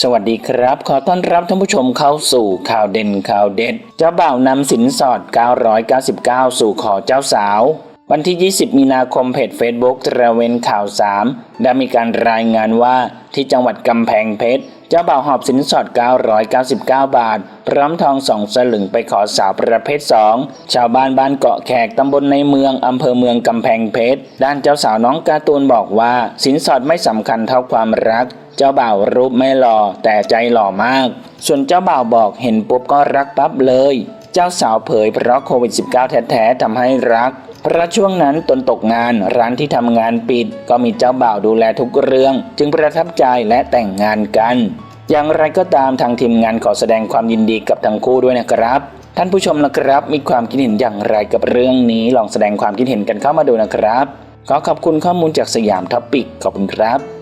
สวัสดีครับ ขอต้อนรับท่านผู้ชมเข้าสู่ข่าวเด่นข่าวเด็ด เจ้าบ่าวนำสินสอด 999 สู่ขอเจ้าสาว วันที่ 20 มีนาคมเพจ Facebook ตระเวนข่าว 3 ได้มีการรายงานว่าที่จังหวัดกำแพงเพชร เจ้าบ่าวหอบสินสอด 999 บาท พร้อมทองสองสลึงไปขอสาวประเภท 2 ชาวบ้านบ้านเกาะแขกตำบลในเมืองอำเภอเมืองกำแพงเพชร ด้านเจ้าสาวน้องการ์ตูนบอกว่า สินสอดไม่สำคัญเท่าความรัก เจ้าบ่าวรูปไม่หล่อแต่ใจหล่อมาก ส่วนเจ้าบ่าวบอกเห็นปุ๊บก็รักปั๊บเลย จ้าสาวเผยเพราะโควิด -19 แท้ๆทำให้รัก เพราะช่วงนั้นตนตกงานร้านที่ทำงานปิด ก็มีเจ้าบ่าวดูแลทุกเรื่อง จึงประทับใจและแต่งงานกัน อย่างไรก็ตามทางทีมงานขอแสดงความยินดีกับทั้งคู่ด้วยนะครับ ท่านผู้ชมนะครับ มีความคิดเห็นอย่างไรกับเรื่องนี้ลองแสดงความคิดเห็นกันเข้ามาดูนะครับ ขอขอบคุณข้อมูลจากสยามท็อปปิกขอบคุณครับ